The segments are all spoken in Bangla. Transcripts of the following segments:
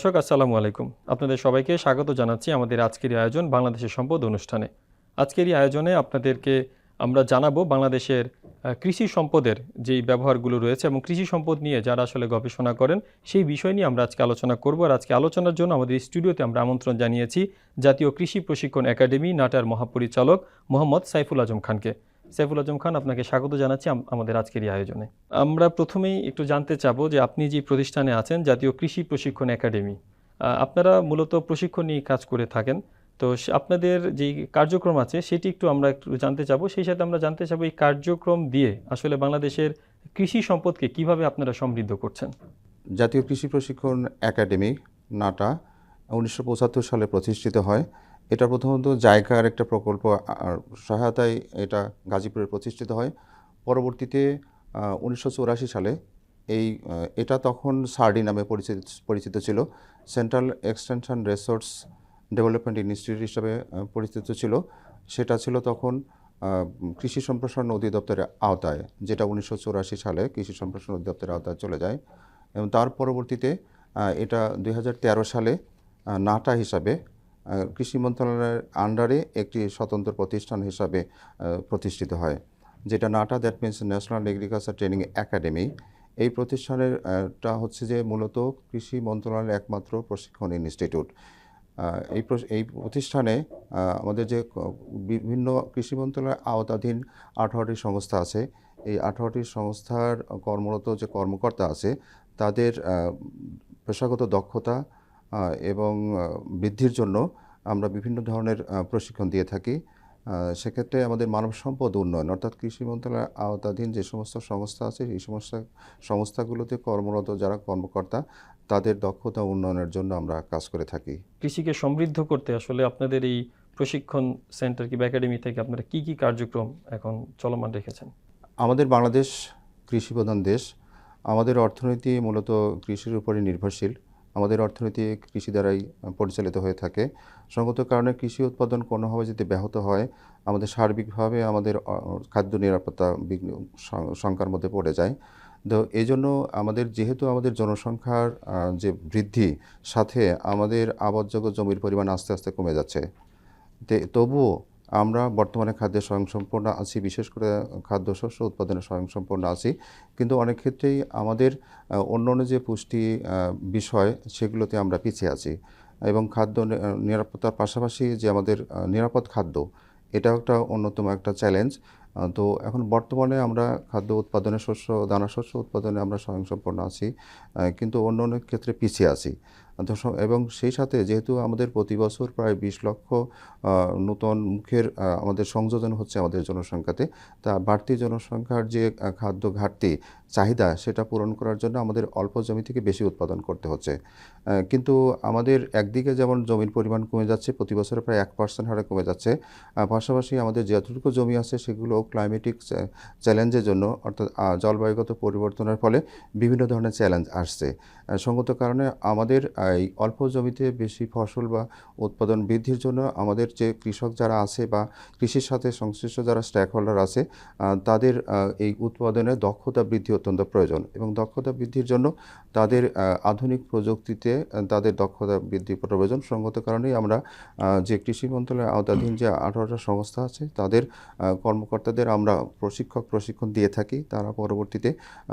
দর্শক, আসসালামু আলাইকুম। আপনাদের সবাইকে স্বাগত জানাচ্ছি আমাদের আজকের আয়োজন বাংলাদেশের সম্পদ অনুষ্ঠানে। আজকের এই আয়োজনে আপনাদেরকে আমরা জানাব বাংলাদেশের কৃষি সম্পদের যেই ব্যবহারগুলো রয়েছে এবং কৃষি সম্পদ নিয়ে যারা আসলে গবেষণা করেন, সেই বিষয় নিয়ে আমরা আজকে আলোচনা করব আর আজকে আলোচনার জন্য আমাদের স্টুডিওতে আমরা আমন্ত্রণ জানিয়েছি জাতীয় কৃষি প্রশিক্ষণ একাডেমি, নাটার মহাপরিচালক মোহাম্মদ সাইফুল আজম খানকে। সাইফুল আজম খান, আপনাকে স্বাগত জানাচ্ছি আমাদের আজকের এই আয়োজনে। আমরা প্রথমেই একটু জানতে চাবো যে আপনি যে প্রতিষ্ঠানে আছেন, জাতীয় কৃষি প্রশিক্ষণ একাডেমি আপনারা মূলত প্রশিক্ষণ নিয়ে কাজ করে থাকেন। তো আপনাদের যে কার্যক্রম আছে, সেটি একটু আমরা একটু জানতে চাবো। সেই সাথে আমরা জানতে চাবো এই কার্যক্রম দিয়ে আসলে বাংলাদেশের কৃষি সম্পদকে কীভাবে আপনারা সমৃদ্ধ করছেন? জাতীয় কৃষি প্রশিক্ষণ একাডেমি, নাটা, উনিশশো পঁচাত্তর সালে প্রতিষ্ঠিত হয়। এটা প্রথমত জায়গার একটা প্রকল্প সহায়তায় এটা গাজীপুরে প্রতিষ্ঠিত হয়। পরবর্তীতে উনিশশো সালে এই এটা তখন সার্ডি নামে পরিচিত পরিচিত ছিল। Central extension resource development institute হিসাবে পরিচিত ছিল। সেটা ছিল তখন কৃষি সম্প্রসারণ অধিদপ্তরের আওতায়, যেটা উনিশশো সালে কৃষি সম্প্রসারণ অধিদপ্তরের আওতায় চলে যায়। এবং তার পরবর্তীতে এটা দু হাজার তেরো সালে নাটা হিসাবে কৃষি মন্ত্রণালয়ের আন্ডারে একটি স্বতন্ত্র প্রতিষ্ঠান হিসাবে প্রতিষ্ঠিত হয়, যেটা NATA that means national agriculture training academy এই প্রতিষ্ঠানের টা হচ্ছে যে মূলত কৃষি মন্ত্রণালয়ের একমাত্র প্রশিক্ষণ ইনস্টিটিউট। এই এই প্রতিষ্ঠানে আমাদের যে বিভিন্ন কৃষি মন্ত্রণালয়ের আওতাধীন আঠারোটি সংস্থা আছে। এই আঠারোটি সংস্থার কর্মরত যে কর্মকর্তা আছে, তাদের পেশাগত দক্ষতা এবং বৃদ্ধির জন্য আমরা বিভিন্ন ধরনের প্রশিক্ষণ দিয়ে থাকি। সেক্ষেত্রে আমাদের মানব সম্পদ উন্নয়ন অর্থাৎ কৃষি মন্ত্রণালয়ের আওতাধীন যে সমস্ত সংস্থা আছে এই সমস্ত সংস্থাগুলোতে কর্মরত যারা কর্মকর্তা তাদের দক্ষতা উন্নয়নের জন্য আমরা কাজ করে থাকি। কৃষিকে সমৃদ্ধ করতে আসলে আপনাদের এই প্রশিক্ষণ সেন্টার কিংবা একাডেমি থেকে আপনারা কি কি কার্যক্রম এখন চলমান রেখেছেন? আমাদের বাংলাদেশ কৃষি প্রধান দেশ। আমাদের অর্থনীতি মূলত কৃষির উপরই নির্ভরশীল। আমাদের অর্থনীতি কৃষি দ্বারাই পরিচালিত হয়ে থাকে। সঙ্গত কারণে কৃষি উৎপাদন কোনোভাবে যদি ব্যাহত হয়, আমাদের সার্বিকভাবে আমাদের খাদ্য নিরাপত্তা বিঘ্ন মধ্যে পড়ে যায়। তো এই জন্য আমাদের যেহেতু আমাদের জনসংখ্যার যে বৃদ্ধি, সাথে আমাদের আবাদযোগ্য জমির পরিমাণ আস্তে আস্তে কমে যাচ্ছে তবুও আমরা বর্তমানে খাদ্যে স্বয়ংসম্পূর্ণ আছি, বিশেষ করে খাদ্যশস্য উৎপাদনে স্বয়ংসম্পূর্ণ আছি। কিন্তু অনেক ক্ষেত্রেই আমাদের অন্য অন্য যে পুষ্টি বিষয়, সেগুলোতে আমরা পিছিয়ে আছি। এবং খাদ্য নিরাপত্তার পাশাপাশি যে আমাদের নিরাপদ খাদ্য, এটাও একটা অন্যতম একটা চ্যালেঞ্জ তো এখন বর্তমানে আমরা খাদ্য উৎপাদনে শস্য, দানা শস্য উৎপাদনে আমরা স্বয়ংসম্পূর্ণ আছি কিন্তু অন্য অনেক ক্ষেত্রে পিছিয়ে আছি। এবং সেই সাথে যেহেতু আমাদের প্রতি বছর প্রায় বিশ লক্ষ নূতন মুখের আমাদের সংযোজন হচ্ছে আমাদের জনসংখ্যাতে, তা বাড়তি জনসংখ্যার যে খাদ্য ঘাটতি, চাহিদা সেটা পূরণ করার জন্য আমাদের অল্প জমি থেকে বেশি উৎপাদন করতে হচ্ছে। কিন্তু আমাদের একদিকে যেমন জমির পরিমাণ কমে যাচ্ছে, প্রতি বছরে প্রায় এক পার্সেন্ট হারে কমে যাচ্ছে পাশাপাশি আমাদের যতটুকু জমি আছে সেগুলো ক্লাইমেটিক চ্যালেঞ্জের জন্য, অর্থাৎ জলবায়ুগত পরিবর্তনের ফলে বিভিন্ন ধরনের চ্যালেঞ্জ আসছে। সঙ্গত কারণে আমাদের এই অল্প জমিতে বেশি ফসল বা উৎপাদন বৃদ্ধির জন্য আমাদের যে কৃষক যারা আছে বা কৃষির সাথে সংশ্লিষ্ট যারা স্টেক হোল্ডার আছে তাদের এই উৎপাদনে দক্ষতা বৃদ্ধি অত্যন্ত প্রয়োজন এবং দক্ষতা বৃদ্ধির জন্য তাদের আধুনিক প্রযুক্তিতে তাদের দক্ষতা বৃদ্ধি প্রয়োজন। সঙ্গত কারণেই আমরা যে কৃষি মন্ত্রণালয়ের আওতাধীন যে আঠারোটা সংস্থা আছে, তাদের কর্মকর্তাদের আমরা প্রশিক্ষক প্রশিক্ষণ দিয়ে থাকি। তারা পরবর্তীতে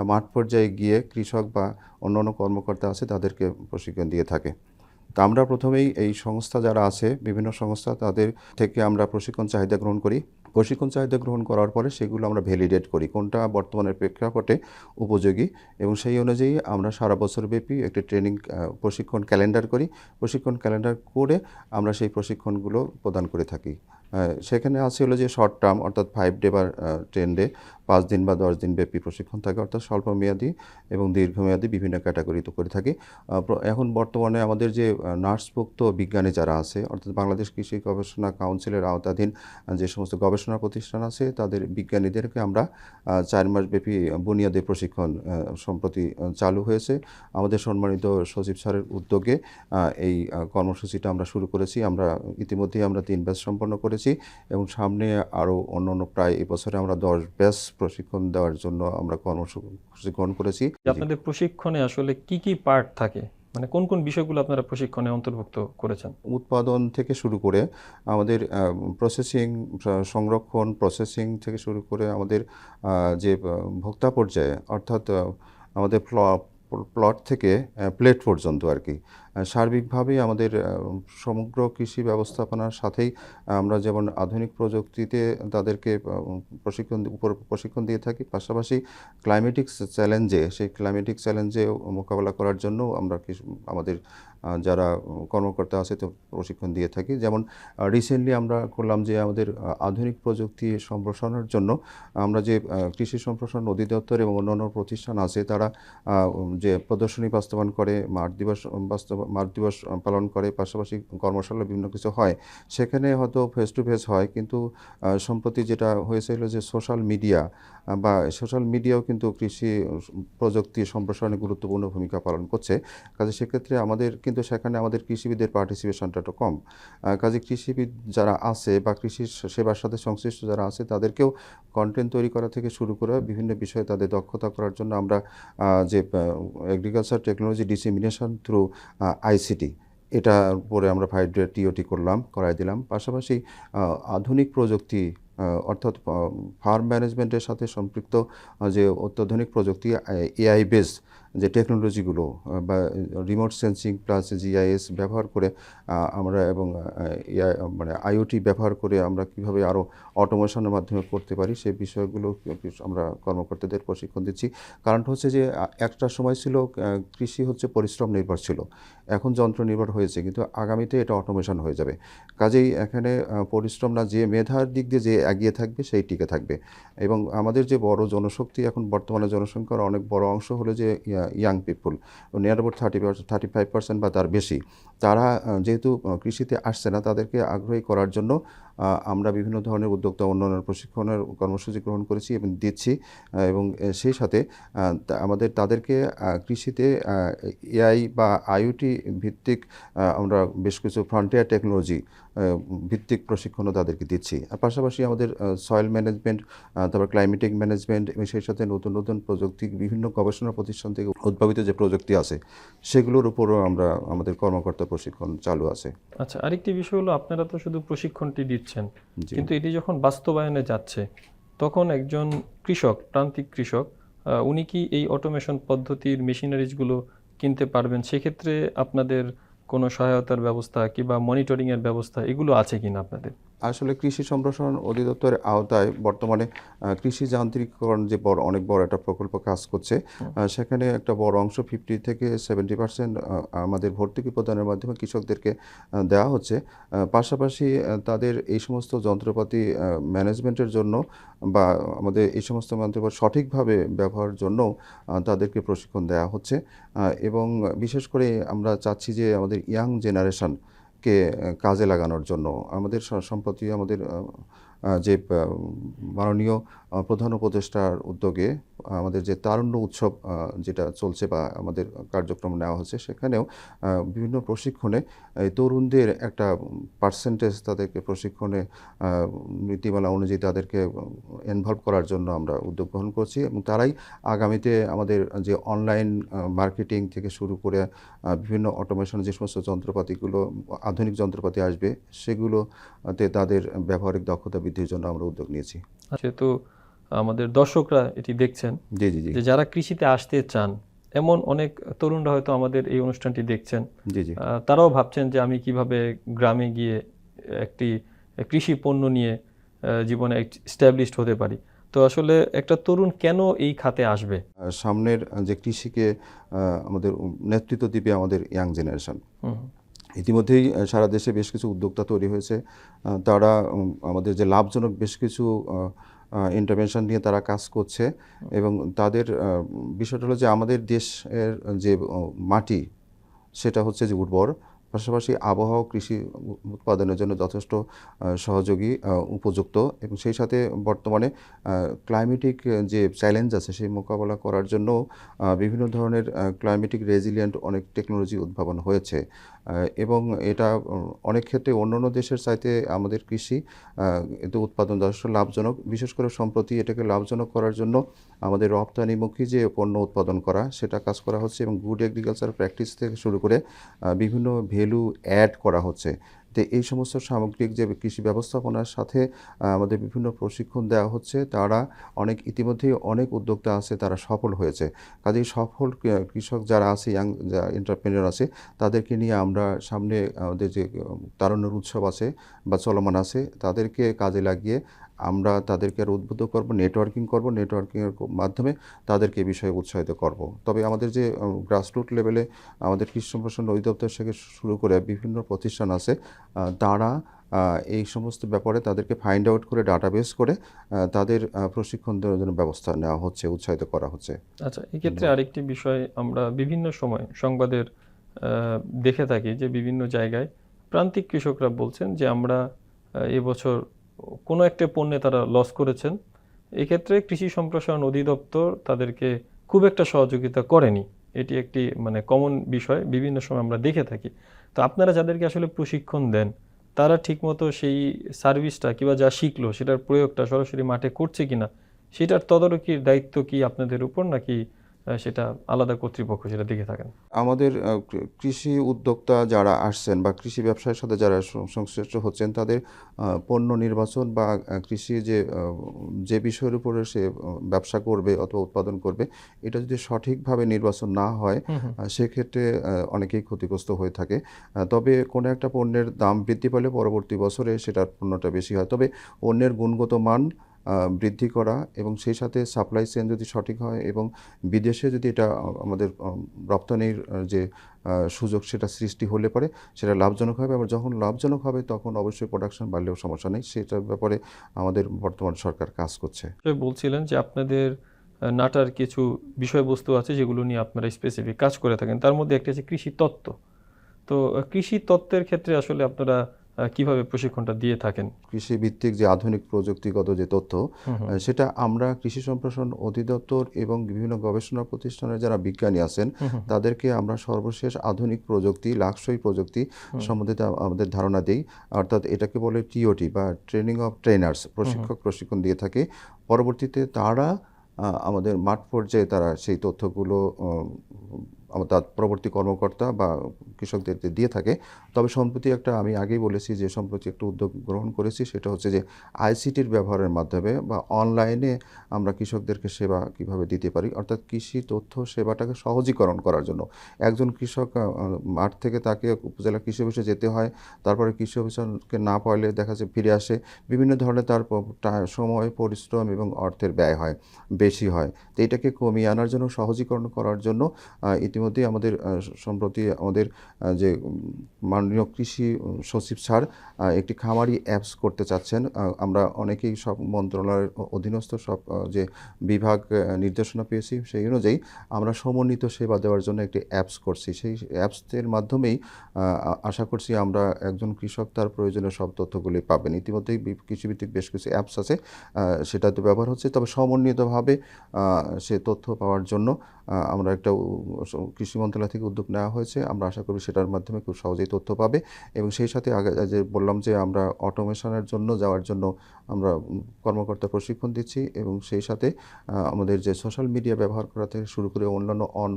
মাঠ পর্যায়ে গিয়ে কৃষক বা অন্যান্য কর্মকর্তা আছে, তাদেরকে প্রশিক্ষণ দিয়ে থাকে। তা আমরা প্রথমেই এই সংস্থা যারা আছে, বিভিন্ন সংস্থা তাদের থেকে আমরা প্রশিক্ষণ চাহিদা গ্রহণ করি। প্রশিক্ষণ চাহিদা গ্রহণ করার পরে সেগুলো আমরা ভ্যালিডেট করি, কোনটা বর্তমানের প্রেক্ষাপটে উপযোগী এবং সেই অনুযায়ী আমরা সারা বছর ব্যাপী একটি ট্রেনিং প্রশিক্ষণ ক্যালেন্ডার করি। প্রশিক্ষণ ক্যালেন্ডার করে আমরা সেই প্রশিক্ষণগুলো প্রদান করে থাকি। সেখানে আছে হলো যে শর্ট টার্ম অর্থাৎ ফাইভ ডে বা টেন ডে পাঁচ দিন বা দশ দিন ব্যাপী প্রশিক্ষণ থাকে অর্থাৎ স্বল্প মেয়াদী এবং দীর্ঘমেয়াদী বিভিন্ন ক্যাটাগরিতে করে থাকি। এখন বর্তমানে আমাদের যে নার্সভুক্ত বিজ্ঞানী যারা আছে, অর্থাৎ বাংলাদেশ কৃষি গবেষণা কাউন্সিলের আওতাধীন যে সমস্ত গবেষণা প্রতিষ্ঠান আছে, তাদের বিজ্ঞানীদেরকে আমরা চার মাস ব্যাপী বুনিয়াদী প্রশিক্ষণ সম্প্রতি চালু হয়েছে। আমাদের সম্মানিত সচিব স্যারের উদ্যোগে এই কর্মসূচিটা আমরা শুরু করেছি। আমরা ইতিমধ্যেই আমরা তিন ব্যাচ সম্পন্ন করেছি। এবং সামনে আরও অন্য অন্য প্রায় এই বছরে আমরা দশ ব্যাচ প্রশিক্ষণ দেওয়ার জন্য আমরা কর্মসূচি গ্রহণ করেছি। আপনাদের প্রশিক্ষণে আসলে কি কি পার্ট থাকে? মানে কোন কোন বিষয়গুলো আপনারা প্রশিক্ষণে অন্তর্ভুক্ত করেছেন? উৎপাদন থেকে শুরু করে আমাদের প্রসেসিং সংরক্ষণ প্রসেসিং থেকে শুরু করে আমাদের যে ভোক্তা পর্যায়ে অর্থাৎ আমাদের প্লট থেকে প্লেট পর্যন্ত আর কি। সার্বিকভাবেই আমাদের সমগ্র কৃষি ব্যবস্থাপনার সাথেই আমরা যেমন আধুনিক প্রযুক্তিতে তাদেরকে প্রশিক্ষণ উপর প্রশিক্ষণ দিয়ে থাকি, পাশাপাশি ক্লাইমেটিক চ্যালেঞ্জে সেই ক্লাইমেটিক চ্যালেঞ্জে মোকাবেলা করার জন্য আমরা আমাদের যারা কর্মকর্তা আছে তো প্রশিক্ষণ দিয়ে থাকি। যেমন রিসেন্টলি আমরা করলাম যে আমাদের আধুনিক প্রযুক্তি সম্প্রসারণের জন্য আমরা যে কৃষি সম্প্রসারণ অধিদপ্তর এবং অন্যান্য প্রতিষ্ঠান আছে, তারা যে প্রদর্শনী বাস্তবায়ন করে, মাঠ দিবস বাস্তব মাঠ দিবস পালন করে, পাশাপাশি কর্মশালা বিভিন্ন কিছু হয়। সেখানে হয়তো ফেস টু ফেস হয়, কিন্তু সম্প্রতি যেটা হয়েছিল যে সোশ্যাল মিডিয়া বা সোশ্যাল মিডিয়াও কিন্তু কৃষি প্রযুক্তি সম্প্রসারণে গুরুত্বপূর্ণ ভূমিকা পালন করছে। কাজে সেক্ষেত্রে আমাদের, কিন্তু সেখানে আমাদের কৃষিবিদের পার্টিসিপেশনটা একটু কম কাজে কৃষিবিদ যারা আছে বা কৃষি সেবার সাথে সংশ্লিষ্ট যারা আছে, তাদেরকেও কন্টেন্ট তৈরি করা থেকে শুরু করে বিভিন্ন বিষয়ে তাদের দক্ষতা করার জন্য আমরা যে agriculture technology dissemination through ICT. এটার উপরে আমরা ফাইভ ডে টিওটি করলাম, করাই দিলাম। পাশাপাশি আধুনিক প্রযুক্তি অর্থাৎ ফার্ম ম্যানেজমেন্টের সাথে সম্পৃক্ত যে অত্যাধুনিক প্রযুক্তি এআই বেস যে টেকনোলজিগুলো বা রিমোট সেন্সিং প্লাস জিআইএস ব্যবহার করে আমরা এবং মানে আইওটি ব্যবহার করে আমরা কীভাবে আরও অটোমেশনের মাধ্যমে করতে পারি, সেই বিষয়গুলো আমরা কর্মকর্তাদের প্রশিক্ষণ দিচ্ছি। কারণটা হচ্ছে যে একটা সময় ছিল কৃষি হচ্ছে পরিশ্রম নির্ভর ছিল। এখন যন্ত্র নির্ভর হয়েছে, কিন্তু আগামীতে এটা অটোমেশন হয়ে যাবে। কাজেই এখানে পরিশ্রম না, যে মেধার দিক দিয়ে যে এগিয়ে থাকবে, সেই টিকে থাকবে। এবং আমাদের যে বড় জনশক্তি এখন বর্তমানে জনসংখ্যার অনেক বড় অংশ হলো যে young people near about thirty thirty five percent বা তার বেশি। তারা যেহেতু কৃষিতে আসছে না, তাদেরকে আগ্রহী করার জন্য আমরা বিভিন্ন ধরনের উদ্যোক্তা উন্নয়নের প্রশিক্ষণের কর্মসূচি গ্রহণ করেছি এবং দিচ্ছি এবং সেই সাথে আমাদের, তাদেরকে কৃষিতে এআই বা আইওটি ভিত্তিক আমরা বেশ কিছু ফ্রন্টিয়ার টেকনোলজি ভিত্তিক প্রশিক্ষণও তাদেরকে দিচ্ছি। আর পাশাপাশি আমাদের সয়েল ম্যানেজমেন্ট তারপর ক্লাইমেটিক ম্যানেজমেন্ট এবং সেই সাথে নতুন নতুন প্রযুক্তি, বিভিন্ন গবেষণা প্রতিষ্ঠান থেকে উদ্ভাবিত যে প্রযুক্তি আছে, সেগুলোর উপরও আমরা আমাদের কর্মকর্তা প্রশিক্ষণ চালু আছে। আচ্ছা আরেকটি বিষয় হলো, আপনারা তো শুধু প্রশিক্ষণটি দিচ্ছেন জি। কিন্তু এটি যখন বাস্তবায়নে যাচ্ছে তখন একজন কৃষক প্রান্তিক কৃষক আহ, উনি কি এই অটোমেশন পদ্ধতির মেশিনারিজগুলো কিনতে পারবেন? সেক্ষেত্রে আপনাদের কোনো সহায়তার ব্যবস্থা কিংবা মনিটরিংয়ের ব্যবস্থা এগুলো আছে কিনা আপনাদের? আসলে কৃষি সম্প্রসারণ অধিদপ্তরের আওতায় বর্তমানে কৃষি যান্ত্রিকরণ যে বড় অনেক বড় একটা প্রকল্প কাজ করছে। সেখানে একটা বড় অংশ ফিফটি থেকে সেভেন্টি পার্সেন্ট আমাদের ভর্তুকি প্রদানের মাধ্যমে কৃষকদেরকে দেওয়া হচ্ছে। পাশাপাশি তাদের এই সমস্ত যন্ত্রপাতি ম্যানেজমেন্টের জন্য বা আমাদের এই সমস্ত যন্ত্রপাতি সঠিকভাবে ব্যবহারের জন্য তাদেরকে প্রশিক্ষণ দেওয়া হচ্ছে। এবং বিশেষ করে আমরা চাচ্ছি যে আমাদের ইয়াং জেনারেশন কাজে লাগানোর জন্য। আমাদের সম্প্রতি আমাদের যে মাননীয় প্রধান উপদেষ্টার উদ্যোগে আমাদের যে তারুণ্য উৎসব যেটা চলছে বা আমাদের কার্যক্রম নেওয়া হচ্ছে, সেখানেও বিভিন্ন প্রশিক্ষণে তরুণদের একটা পার্সেন্টেজ তাদেরকে প্রশিক্ষণে নীতিমালা অনুযায়ী তাদেরকে ইনভলভ করার জন্য আমরা উদ্যোগ গ্রহণ করছি এবং তারাই আগামীতে আমাদের যে অনলাইন মার্কেটিং থেকে শুরু করে বিভিন্ন অটোমেশন যে সমস্ত যন্ত্রপাতিগুলো, আধুনিক যন্ত্রপাতি আসবে, সেগুলোতে তাদের ব্যবহারিক দক্ষতা বৃদ্ধির জন্য আমরা উদ্যোগ নিয়েছি। যেহেতু আমাদের দর্শকরা এটি দেখছেন জি জি জি। যে যারা কৃষিতে আসতে চান এমন অনেক তরুণরা হয়তো আমাদের এই অনুষ্ঠানটি দেখছেন। জি জি। তারাও ভাবছেন যে আমি কীভাবে গ্রামে গিয়ে একটি কৃষি পণ্য নিয়ে জীবনে স্ট্যাবলিশড হতে পারি। তো আসলে একটা তরুণ কেন এই খাতে আসবে? সামনের যে কৃষিকে আমাদের নেতৃত্ব দিবে আমাদের ইয়াং জেনারেশন ইতিমধ্যেই সারা দেশে বেশ কিছু উদ্যোক্তা তৈরি হয়েছে। তারা আমাদের যে লাভজনক বেশ কিছু ইন্টারভেনশন নিয়ে তারা কাজ করছে এবং তাদের বিষয়টা হলো যে আমাদের দেশের যে মাটি, সেটা হচ্ছে যে উর্বর। পাশাপাশি আবহাওয়া কৃষি উৎপাদনের জন্য যথেষ্ট সহযোগী উপযুক্ত এবং সেই সাথে বর্তমানে ক্লাইমেটিক যে চ্যালেঞ্জ আছে সেই মোকাবেলা করার জন্য বিভিন্ন ধরনের ক্লাইমেটিক রেজিলিয়েন্ট অনেক টেকনোলজি উদ্ভাবন হয়েছে। এবং এটা অনেক ক্ষেত্রে অন্য অন্য দেশের চাইতে আমাদের কৃষি এতে উৎপাদন যথেষ্ট লাভজনক। বিশেষ করে সম্প্রতি এটাকে লাভজনক করার জন্য আমাদের রপ্তানিমুখী যে পণ্য উৎপাদন করা, সেটা কাজ করা হচ্ছে এবং গুড এগ্রিকালচার প্র্যাকটিস থেকে শুরু করে বিভিন্ন ভ্যালু অ্যাড করা হচ্ছে। তো এই সমস্ত সামগ্রিক যে কৃষি ব্যবস্থাপনার সাথে আমাদের বিভিন্ন প্রশিক্ষণ দেওয়া হচ্ছে, তারা অনেক ইতিমধ্যেই অনেক উদ্যোক্তা আছে, তারা সফল হয়েছে। কাজেই সফল কৃষক যারা আছে ইয়াং এন্টারপ্রেনিয়র আছে, তাদেরকে নিয়ে আমরা সামনে আমাদের যে তারুণ্যের উৎসব আছে বা চলমান আছে, তাদেরকে কাজে লাগিয়ে আমরা তাদেরকে আর উদ্বুদ্ধ করব নেটওয়ার্কিং করব নেটওয়ার্কিংয়ের মাধ্যমে তাদেরকে এই বিষয়ে উৎসাহিত করব। তবে আমাদের যে গ্রাসরুট লেভেলে আমাদের কৃষি সম্প্রসারণ অধিদপ্তর থেকে শুরু করে বিভিন্ন প্রতিষ্ঠান আছে তারা এই সমস্ত ব্যাপারে তাদেরকে ফাইন্ড আউট করে ডাটাবেস করে তাদের প্রশিক্ষণ দেওয়ার জন্য ব্যবস্থা নেওয়া হচ্ছে উৎসাহিত করা হচ্ছে। আচ্ছা এক্ষেত্রে আরেকটি বিষয় আমরা বিভিন্ন সময় সংবাদের দেখে থাকি যে বিভিন্ন জায়গায় প্রান্তিক কৃষকরা বলছেন যে আমরা এবছর কোনো একটা পণ্যে তারা লস করেছেন। এক্ষেত্রে কৃষি সম্প্রসারণ অধিদপ্তর তাদেরকে খুব একটা সহযোগিতা করেনি। এটি একটি মানে কমন বিষয়, বিভিন্ন সময় আমরা দেখে থাকি। তো আপনারা যাদেরকে আসলে প্রশিক্ষণ দেন, তারা ঠিকমতো সেই সার্ভিসটা কিংবা যা শিখলো, সেটার প্রয়োগটা সরাসরি মাঠে করছে কিনা, সেটার তদারকির দায়িত্ব কি আপনাদের উপর নাকি সেটা আলাদা কর্তৃপক্ষ সেটা দেখে থাকেন। আমাদের কৃষি উদ্যোক্তা যারা আসছেন বা কৃষি ব্যবসায়ের সাথে যারা সংশ্লিষ্ট হচ্ছেন তাদের পণ্য নির্বাচন বা কৃষি যে যে বিষয়ের উপরে সে ব্যবসা করবে অথবা উৎপাদন করবে এটা যদি সঠিকভাবে নির্বাচন না হয় সেক্ষেত্রে অনেকেই ক্ষতিগ্রস্ত হয়ে থাকে। তবে কোনো একটা পণ্যের দাম বৃদ্ধি পেলে পরবর্তী বছরে সেটার পণ্যটা বেশি হয়। তবে অন্যের গুণগত মান বৃদ্ধি করা এবং সেই সাথে সাপ্লাই চেইন যদি সঠিক হয় এবং বিদেশে যদি এটা আমাদের রপ্তানির যে সুযোগ সেটা সৃষ্টি হলে পরে সেটা লাভজনক হবে। আবার যখন লাভজনক হবে তখন অবশ্যই প্রোডাকশন বাড়লেও সমস্যা নেই। সেটার ব্যাপারে আমাদের বর্তমান সরকার কাজ করছে। বলছিলেন যে আপনাদের নাটার কিছু বিষয়বস্তু আছে যেগুলো নিয়ে আপনারা স্পেসিফিক কাজ করে থাকেন। তার মধ্যে একটা হচ্ছে কৃষি তত্ত্ব। তো কৃষি তত্ত্বের ক্ষেত্রে আসলে আপনারা কীভাবে প্রশিক্ষণটা দিয়ে থাকেন? কৃষি ভিত্তিক যে আধুনিক প্রযুক্তিগত যে তথ্য সেটা আমরা কৃষি সম্প্রসারণ অধিদপ্তর এবং বিভিন্ন গবেষণা প্রতিষ্ঠানের যারা বিজ্ঞানী আছেন তাদেরকে আমরা সর্বশেষ আধুনিক প্রযুক্তি লাক্সই প্রযুক্তি সম্বন্ধে আমাদের ধারণা দিই। অর্থাৎ এটাকে বলে টিওটি বা ট্রেনিং অফ ট্রেনার্স প্রশিক্ষক প্রশিক্ষণ দিয়ে থাকে। পরবর্তীতে তারা আমাদের মাঠ পর্যায়ে তারা সেই তথ্যগুলো তার পরবর্তী কর্মকর্তা বা কৃষকদেরকে দিয়ে থাকে তবে সম্প্রতি একটা আমি আগেই বলেছি যে সম্প্রতি একটা উদ্যোগ গ্রহণ করেছি সেটা হচ্ছে যে আইসিটির ব্যবহারের মাধ্যমে বা অনলাইনে আমরা কৃষকদেরকে সেবা কীভাবে দিতে পারি অর্থাৎ কৃষি তথ্য সেবাটাকে সহজীকরণ করার জন্য। একজন কৃষক মাঠ থেকে তাকে উপজেলা কৃষি অফিসে যেতে হয় তারপরে কৃষি অফিসকে না পাইলে দেখা যায় ফিরে আসে বিভিন্ন ধরনের তার সময় পরিশ্রম এবং অর্থের ব্যয় হয় বেশি হয়। তো এটাকে কমিয়ে আনার জন্য সহজীকরণ করার জন্য আহ, ইতিমধ্যেই আমাদের সম্প্রতি আমাদের যে মাননীয় কৃষি সচিব স্যার একটি খামারি অ্যাপস করতে চাচ্ছেন। আমরা অনেকেই সব মন্ত্রণালয়ের অধীনস্থ সব যে বিভাগ নির্দেশনা পেয়েছি সেই অনুযায়ী আমরা সমন্বিত সেবা দেওয়ার জন্য একটি অ্যাপস করছি। সেই অ্যাপসের মাধ্যমেই আশা করছি আমরা একজন কৃষক তার প্রয়োজনীয় সব তথ্যগুলি পাবেন। ইতিমধ্যেই কৃষিভিত্তিক বেশ কিছু অ্যাপস আছে সেটাতে ব্যবহার হচ্ছে। তবে সমন্বিতভাবে সে তথ্য পাওয়ার জন্য আমরা একটা কৃষি মন্ত্রণালয় থেকে উদ্যোগ নেওয়া হয়েছে। আমরা আশা করি সেটার মাধ্যমে খুব সহজেই তথ্য পাবে এবং সেই সাথে আগে যে বললাম যে আমরা অটোমেশনের জন্য যাওয়ার জন্য আমরা কর্মকর্তা প্রশিক্ষণ দিচ্ছি এবং সেই সাথে আমাদের যে সোশ্যাল মিডিয়া ব্যবহার করা থেকে শুরু করে অন্যান্য অন,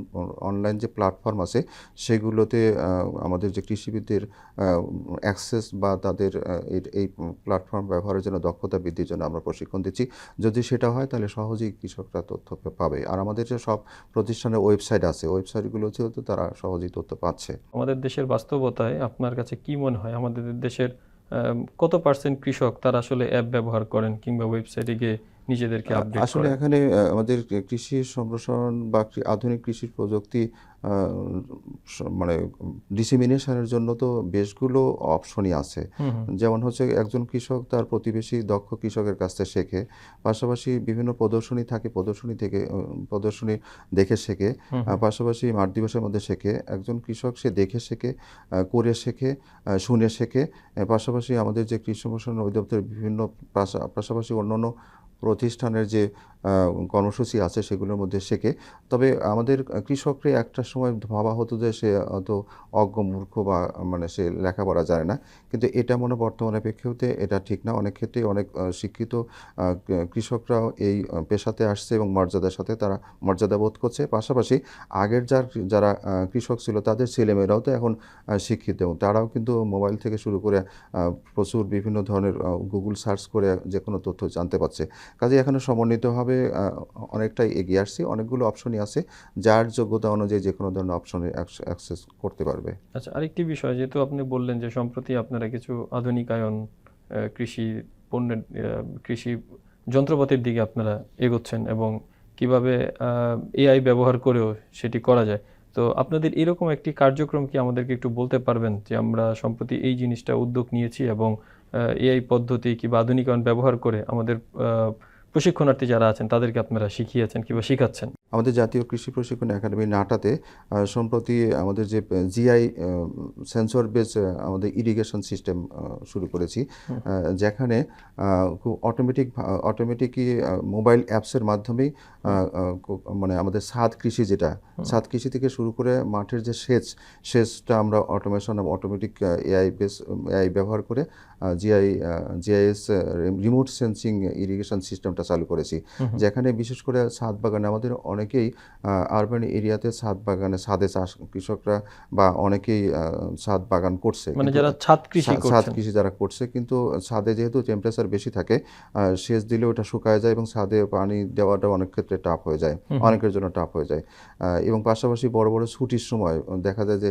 অনলাইন যে প্ল্যাটফর্ম আছে সেগুলোতে আমাদের যে কৃষিবিদদের অ্যাক্সেস বা তাদের এই প্ল্যাটফর্ম ব্যবহারের জন্য দক্ষতা বৃদ্ধির জন্য আমরা প্রশিক্ষণ দিচ্ছি। যদি সেটা হয় তাহলে সহজেই কৃষকরা তথ্য পাবে। আর আমাদের যে সব প্রতিষ্ঠানের ওয়েবসাইট আছে। ওয়েবসাইটগুলো যেহেতু তারা সহজেই তথ্য পাচ্ছে। আমাদের দেশের বাস্তবতায় আপনার কাছে কি মনে হয়? আমাদের দেশের কত পার্সেন্ট কৃষক তারা আসলে অ্যাপ ব্যবহার করেন কিংবা ওয়েবসাইটে গিয়ে নিজেদেরকে আপডেট আসলে এখানে আমাদের কৃষি সম্প্রসারণ বা আধুনিক কৃষির প্রযুক্তি মানে ডিসিমিনেশনের জন্য তো বেশগুলো অপশনই আছে। যেমন হচ্ছে একজন কৃষক তার প্রতিবেশী দক্ষ কৃষকের কাছ থেকে শেখে পাশাপাশি বিভিন্ন প্রদর্শনী থাকে প্রদর্শনী থেকে প্রদর্শনী দেখে শেখে পাশাপাশি মাঠ দিবসের মধ্যে শেখে একজন কৃষক সে দেখে শেখে করে শেখে শুনে শেখে পাশাপাশি আমাদের যে কৃষি সম্প্রসারণ অধিদপ্তরের বিভিন্ন পাশা- পাশাপাশি অন্যান্য প্রতিষ্ঠানের যে কর্মসূচি আছে সেগুলোর মধ্যে শেখে। তবে আমাদের কৃষকরা একটা সময় ভাবা হতো যে সে অত অজ্ঞ মূর্খ বা মানে সে লেখাপড়া জানে না। কিন্তু এটা মনে বর্তমানে প্রেক্ষিতে এটা ঠিক না। অনেক ক্ষেত্রেই অনেক শিক্ষিত কৃষকরাও এই পেশাতে আসছে এবং মর্যাদার সাথে তারা মর্যাদা বোধ করছে। পাশাপাশি আগের যার যারা কৃষক ছিল তাদের ছেলেমেয়েরাও তো এখন শিক্ষিত এবং তারাও কিন্তু মোবাইল থেকে শুরু করে প্রচুর বিভিন্ন ধরনের গুগল সার্চ করে যে কোনো তথ্য জানতে পারছে। কাজে এখানে সমন্বিতভাবে আহ, অনেকটাই এগিয়ে আসছি। অনেকগুলো অপশনই আছে যার যোগ্যতা অনুযায়ী যে কোনো ধরনের অপশনে অ্যাক্সেস করতে পারবে। আচ্ছা আরেকটি বিষয় যেহেতু আপনি বললেন যে সম্প্রতি আপনারা কিছু আধুনিকায়ন কৃষি পণ্যের কৃষি যন্ত্রপাতির দিকে আপনারা এগোচ্ছেন এবং কীভাবে এআই ব্যবহার করেও সেটি করা যায়। তো আপনাদের এরকম একটি কার্যক্রম কি আমাদেরকে একটু বলতে পারবেন যে আমরা সম্প্রতি এই জিনিসটা উদ্যোগ নিয়েছি এবং এআই পদ্ধতি কিংবা আধুনিকায়ন ব্যবহার করে আমাদের প্রশিক্ষণার্থী যারা আছেন তাদেরকে আপনারা শিখিয়েছেন কিংবা শিখাচ্ছেন। আমাদের জাতীয় কৃষি প্রশিক্ষণ একাডেমি নাটাতে সম্প্রতি আমাদের যে জিআই সেন্সর বেস আমাদের ইরিগেশন সিস্টেম শুরু করেছি। যেখানে খুব অটোমেটিক অটোমেটিকই মোবাইল অ্যাপসের মাধ্যমেই মানে আমাদের সাত কৃষি যেটা সাত কৃষি থেকে শুরু করে মাঠের যে সেচ সেচটা আমরা automation automatic AI base AI ব্যবহার করে GI GIS remote sensing irrigation সিস্টেমটা চালু করেছি। যেখানে বিশেষ করে ছাদ বাগানে আমাদের অনেকেই আরবান এরিয়াতে ছাদ বাগানে ছাদে চাষ কৃষকরা বা অনেকেই ছাদ বাগান করছে। মানে যারা ছাদ কৃষি ছাদ কৃষি যারা করছে কিন্তু ছাদে যেহেতু টেম্পারেচার বেশি থাকে সেচ দিলে ওটা শুকায় যায় এবং ছাদে পানি দেওয়াটা অনেক ক্ষেত্রে টাফ হয়ে যায় অনেকের জন্য টাফ হয়ে যায়। এবং পাশাপাশি বড় বড় ছুটির সময় দেখা যায় যে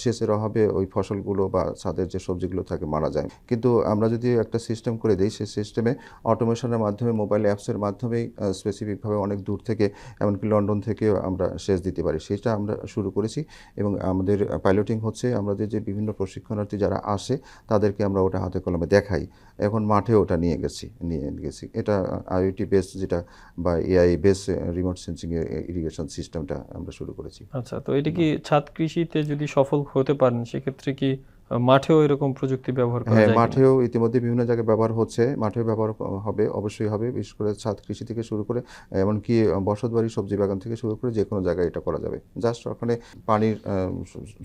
সেচের অভাবে ওই ফসলগুলো বা ছাদের যে সবজিগুলো থাকে মারা যায়। কিন্তু আমরা যদি একটা সিস্টেম করে দিই সেই সিস্টেমে অটোমেশনের মাধ্যমে মোবাইল অ্যাপসের মাধ্যমেই স্পেসিফিকভাবে অনেক দূর থেকে এমনকি লন্ডন থেকে আমরা সেচ দিতে পারি। সেটা আমরা শুরু করেছি এবং আমাদের পাইলটিং হচ্ছে আমাদের যে বিভিন্ন প্রশিক্ষণার্থী যারা আসে তাদেরকে আমরা ওটা হাতে কলমে দেখাই। এখন মাঠে ওটা নিয়ে গেছি নিয়ে গেছি। এটা আইওটি বেস যেটা বা AI base remote sensing irrigation সিস্টেমটা আমরা শুরু করেছি। আচ্ছা তো এটা কি ছাদ কৃষিতে যদি সফল হতে পারেন, সেক্ষেত্রে কি মাঠেও এরকম প্রযুক্তি ব্যবহার করা হ্যাঁ যায় মাঠেও ইতিমধ্যে বিভিন্ন জায়গায় ব্যবহার হচ্ছে মাঠেও ব্যবহার হবে অবশ্যই হবে বিশেষ করে ছাদ কৃষি থেকে শুরু করে এমনকি বসত বাড়ি সবজি বাগান থেকে শুরু করে যে কোনো জায়গায় এটা করা যাবে। জাস্ট ওখানে পানির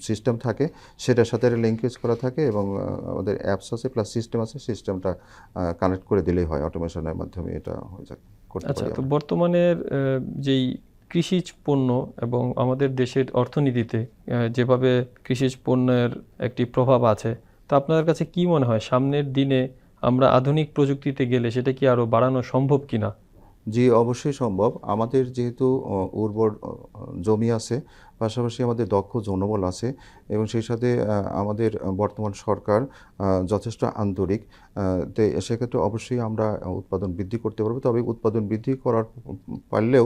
সিস্টেম থাকে সেটার সাথে লিঙ্কেজ করা থাকে এবং আমাদের অ্যাপস আছে প্লাস সিস্টেম আছে সিস্টেমটা কানেক্ট করে দিলেই হয় অটোমেশনের মাধ্যমে এটা হয়ে যাবে করতে আচ্ছা তো বর্তমানের যেই কৃষিজ পণ্য এবং আমাদের দেশের অর্থনীতিতে যেভাবে কৃষিজ পণ্যের একটি প্রভাব আছে, তা আপনাদের কাছে কি মনে হয়? সামনের দিনে আমরা আধুনিক প্রযুক্তিতে গেলে সেটা কি আরও বাড়ানো সম্ভব কিনা? জি, অবশ্যই সম্ভব। আমাদের যেহেতু উর্বর জমি আছে পাশাপাশি আমাদের দক্ষ জনবল আছে এবং সেই সাথে আমাদের বর্তমান সরকার যথেষ্ট আন্তরিক তো সেক্ষেত্রে অবশ্যই আমরা উৎপাদন বৃদ্ধি করতে পারব। তবে উৎপাদন বৃদ্ধি করার পারলেও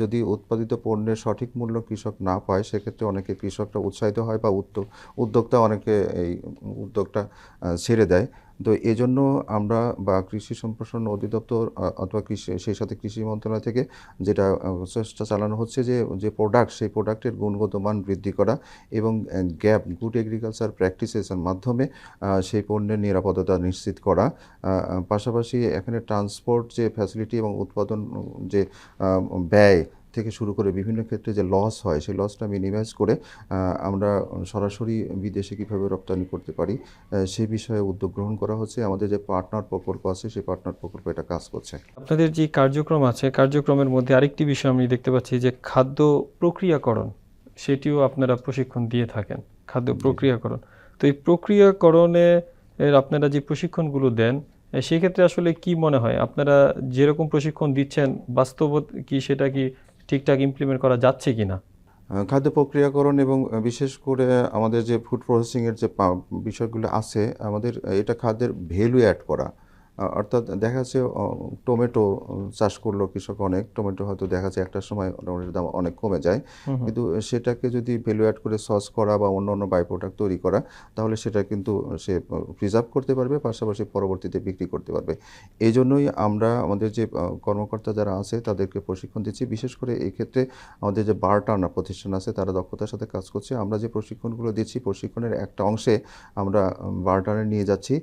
যদি উৎপাদিত পণ্যের সঠিক মূল্য কৃষক না পায়, সেক্ষেত্রে অনেকে কৃষকরা উৎসাহিত হয় বা উদ্যোগ উদ্যোক্তা অনেকে এই উদ্যোগটা ছেড়ে দেয়। তো এজন্য আমরা বা কৃষি সম্প্রসারণ অধিদপ্তর অথবা কৃষি, সেই সাথে কৃষি মন্ত্রণালয় থেকে যেটা চেষ্টা চালানো হচ্ছে যে যে প্রোডাক্ট সেই প্রোডাক্টের গুণগত মান বৃদ্ধি করা এবং গ্যাপ গুড এগ্রিকালচার প্র্যাকটিসেসের মাধ্যমে সেই পণ্যের নিরাপত্তা নিশ্চিত করা। পাশাপাশি এখানে ট্রান্সপোর্ট যে ফ্যাসিলিটি এবং উৎপাদন, যে ব্যয় থেকে শুরু করে বিভিন্ন ক্ষেত্রে যে লস হয় সেই লসটা মিনিমাইজ করে আমরা সরাসরি বিদেশে কীভাবে রপ্তানি করতে পারি সে বিষয়ে উদ্যোগ গ্রহণ করা হচ্ছে। আমাদের যে পার্টনার প্রকল্প আছে সেই পার্টনার প্রকল্প এটা কাজ করছে। আপনাদের যে কার্যক্রম আছে কার্যক্রমের মধ্যে আরেকটি বিষয় আমি দেখতে পাচ্ছি যে খাদ্য প্রক্রিয়াকরণ সেটিও আপনারা প্রশিক্ষণ দিয়ে থাকেন খাদ্য প্রক্রিয়াকরণ। তো এই প্রক্রিয়াকরণে এর আপনারা যে প্রশিক্ষণগুলো দেন সেক্ষেত্রে আসলে কি মনে হয়? আপনারা যেরকম প্রশিক্ষণ দিচ্ছেন বাস্তব কি সেটা কি ঠিকঠাক ইমপ্লিমেন্ট করা যাচ্ছে কি না খাদ্য প্রক্রিয়াকরণ এবং বিশেষ করে আমাদের যে ফুড প্রসেসিংয়ের যে বিষয়গুলো আছে, আমাদের এটা খাদ্যের ভ্যালু অ্যাড করা। অর্থাৎ দেখা যাচ্ছে টমেটো চাষ করল কৃষক অনেক। টমেটো হয়তো দেখা যাচ্ছে একটা সময় টমেটোর দাম অনেক কমে যায়। কিন্তু সেটাকে যদি ভ্যালু অ্যাড করে সস করা বা অন্য অন্য বাই প্রোডাক্ট তৈরি করা তাহলে সেটা কিন্তু সে প্রিজার্ভ করতে পারবে পাশাপাশি পরবর্তীতে বিক্রি করতে পারবে। এই জন্যই আমরা আমাদের যে কর্মকর্তা যারা আছে তাদেরকে প্রশিক্ষণ দিচ্ছি। বিশেষ করে এই ক্ষেত্রে আমাদের যে বার টার্নার প্রতিষ্ঠান আছে তারা দক্ষতার সাথে কাজ করছে। আমরা যে প্রশিক্ষণগুলো দিচ্ছি প্রশিক্ষণের একটা অংশে আমরা বার নিয়ে যাচ্ছি।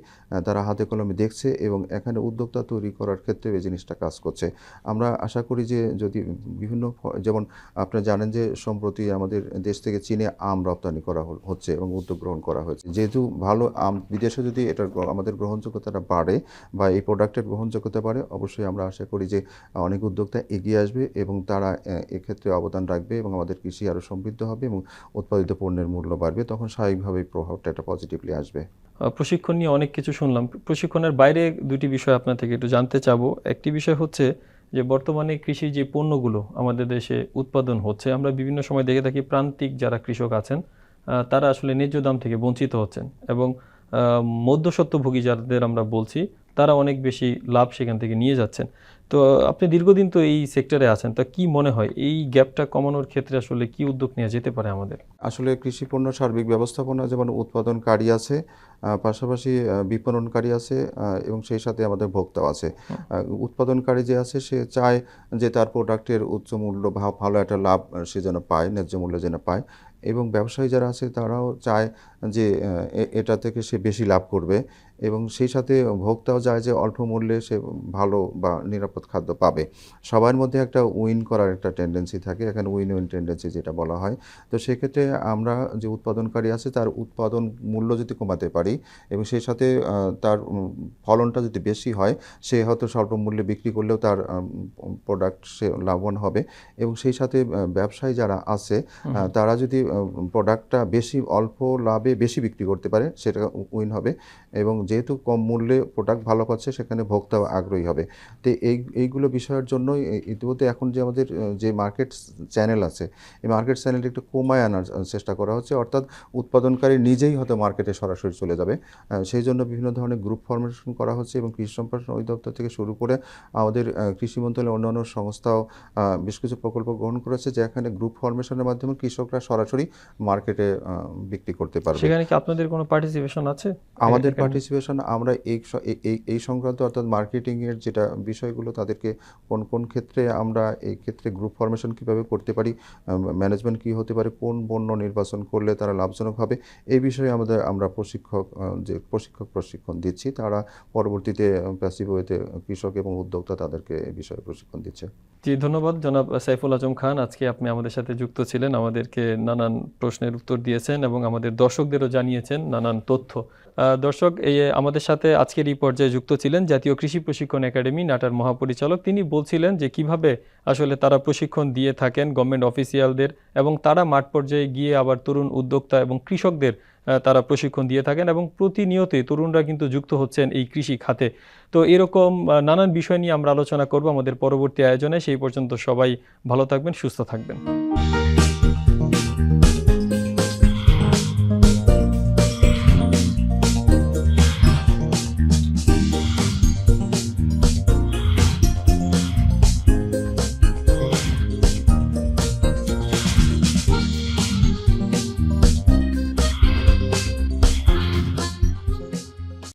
তারা হাতে কলমে দেখছে এবং এখানে উদ্যোক্তা তৈরি করার ক্ষেত্রে এই জিনিসটা কাজ করছে। আমরা আশা করি যে যদি বিভিন্ন যেমন আপনারা জানেন যে সম্প্রতি আমাদের দেশ থেকে চীনে আম রপ্তানি করা হচ্ছে এবং উদ্যোগ গ্রহণ করা হয়েছে। যেহেতু ভালো আম, বিদেশে যদি এটার আমাদের গ্রহণযোগ্যতাটা বাড়ে বা এই প্রোডাক্টের গ্রহণযোগ্যতা বাড়ে, অবশ্যই আমরা আশা করি যে অনেক উদ্যোক্তা এগিয়ে আসবে এবং তারা এক্ষেত্রে অবদান রাখবে এবং আমাদের কৃষি আরও সমৃদ্ধ হবে এবং উৎপাদিত পণ্যের মূল্য বাড়বে, তখন স্বাভাবিকভাবেই প্রভাবটা একটা পজিটিভলি আসবে। প্রশিক্ষণ নিয়ে অনেক কিছু শুনলাম। প্রশিক্ষণের বাইরে দুটি বিষয় আপনার থেকে একটু জানতে চাবো। একটি বিষয় হচ্ছে যে, বর্তমানে কৃষি যে পণ্যগুলো আমাদের দেশে উৎপাদন হচ্ছে, আমরা বিভিন্ন সময় দেখে থাকি প্রান্তিক যারা কৃষক আছেন তারা আসলে ন্যায্য দাম থেকে বঞ্চিত হচ্ছেন এবং মধ্যস্বত্বভোগী যাদের আমরা বলছি, তারা অনেক বেশি লাভ সেখান থেকে নিয়ে যাচ্ছেন। তো, আপনি দীর্ঘদিন তো এই সেক্টরে আছেন, তা কি মনে হয়, এই গ্যাপটা কমানোর ক্ষেত্রে আসলে কি উদ্যোগ নেওয়া যেতে পারে আমাদের? আসলে কৃষি পণ্য সার্বিক ব্যবস্থাপনা যেমন উৎপাদনকারী আছে পাশাপাশি বিপণনকারী আছে এবং সেই সাথে আমাদের ভোক্তাও আছে। উৎপাদনকারী যে আছে সে চায় যে তার প্রোডাক্টের উচ্চ মূল্য বা ভালো একটা লাভ সে যেন পায় ন্যায্য মূল্য যেন পায়। এবং ব্যবসায়ী যারা আছে তারাও চায় যে এটা থেকে সে বেশি লাভ করবে। এবং সেই সাথে ভোক্তাও যায় যে অল্প মূল্যে সে ভালো বা নিরাপদ খাদ্য পাবে। সবার মধ্যে একটা উইন করার একটা টেন্ডেন্সি থাকে এখানে উইন উইন টেন্ডেন্সি যেটা বলা হয়। তো সেক্ষেত্রে আমরা যে উৎপাদনকারী আছে তার উৎপাদন মূল্য যদি কমাতে পারি এবং সেই সাথে তার ফলনটা যদি বেশি হয় সে হয়তো স্বল্প মূল্যে বিক্রি করলেও তার প্রোডাক্ট সে লাভবান হবে। এবং সেই সাথে ব্যবসায়ী যারা আছে তারা যদি প্রোডাক্টটা বেশি অল্প লাভে বেশি বিক্রি করতে পারে সেটা উইন হবে। এবং যেহেতু কম মূল্যে প্রোডাক্ট ভালো পাচ্ছে সেখানে ভোক্তা আগ্রহী হবে। তো এই এইগুলো বিষয়ের জন্যই ইতিমধ্যে এখন যে আমাদের যে মার্কেট চ্যানেল আছে এই মার্কেট চ্যানেলটা একটু কমায় আনার চেষ্টা করা হচ্ছে। অর্থাৎ উৎপাদনকারী নিজেই হয়তো মার্কেটে সরাসরি চলে যাবে। সেই জন্য বিভিন্ন ধরনের গ্রুপ ফরমেশন করা হচ্ছে এবং কৃষি সম্প্রসারণ অধিদপ্তর থেকে শুরু করে আমাদের কৃষি মন্ত্রণালয়ের অন্যান্য সংস্থাও বেশ কিছু প্রকল্প গ্রহণ করেছে যেখানে গ্রুপ ফরমেশনের মাধ্যমে কৃষকরা সরাসরি মার্কেটে বিক্রি করতে পারবে। সেখানে কি আপনাদের কোনো পার্টিসিপেশন আছে? আমাদের পার্টিসিপেশন আমরা এই এই- সংক্রান্ত অর্থাৎ মার্কেটিংয়ের যেটা বিষয়গুলো তাদেরকে কোন কোন ক্ষেত্রে আমরা এই ক্ষেত্রে গ্রুপ ফরমেশন কীভাবে করতে পারি ম্যানেজমেন্ট কি হতে পারে কোন পণ্য নির্বাচন করলে তারা লাভজনক হবে এই বিষয়ে আমাদের আমরা প্রশিক্ষক যে প্রশিক্ষক প্রশিক্ষণ দিচ্ছি তারা পরবর্তীতে প্যাসিভ ওয়েতে কৃষক এবং উদ্যোক্তা তাদেরকে এই বিষয়ে প্রশিক্ষণ দিচ্ছে। জি ধন্যবাদ জনাব সাইফুল আজম খান। আজকে আপনি আমাদের সাথে যুক্ত ছিলেন আমাদেরকে নানান প্রশ্নের উত্তর দিয়েছেন এবং আমাদের দর্শকদেরও জানিয়েছেন নানান তথ্য। দর্শক, এই আমাদের সাথে আজকের এই পর্যায়ে যুক্ত ছিলেন জাতীয় কৃষি প্রশিক্ষণ একাডেমি নাটার মহাপরিচালক। তিনি বলছিলেন যে, কীভাবে আসলে তারা প্রশিক্ষণ দিয়ে থাকেন গভর্নমেন্ট অফিসিয়ালদের এবং তারা মাঠ পর্যায়ে গিয়ে আবার তরুণ উদ্যোক্তা এবং কৃষকদের তারা প্রশিক্ষণ দিয়ে থাকেন এবং প্রতিনিয়তই তরুণরা কিন্তু যুক্ত হচ্ছেন এই কৃষি খাতে। তো এরকম নানান বিষয় নিয়ে আমরা আলোচনা করব আমাদের পরবর্তী আয়োজনে। সেই পর্যন্ত সবাই ভালো থাকবেন, সুস্থ থাকবেন।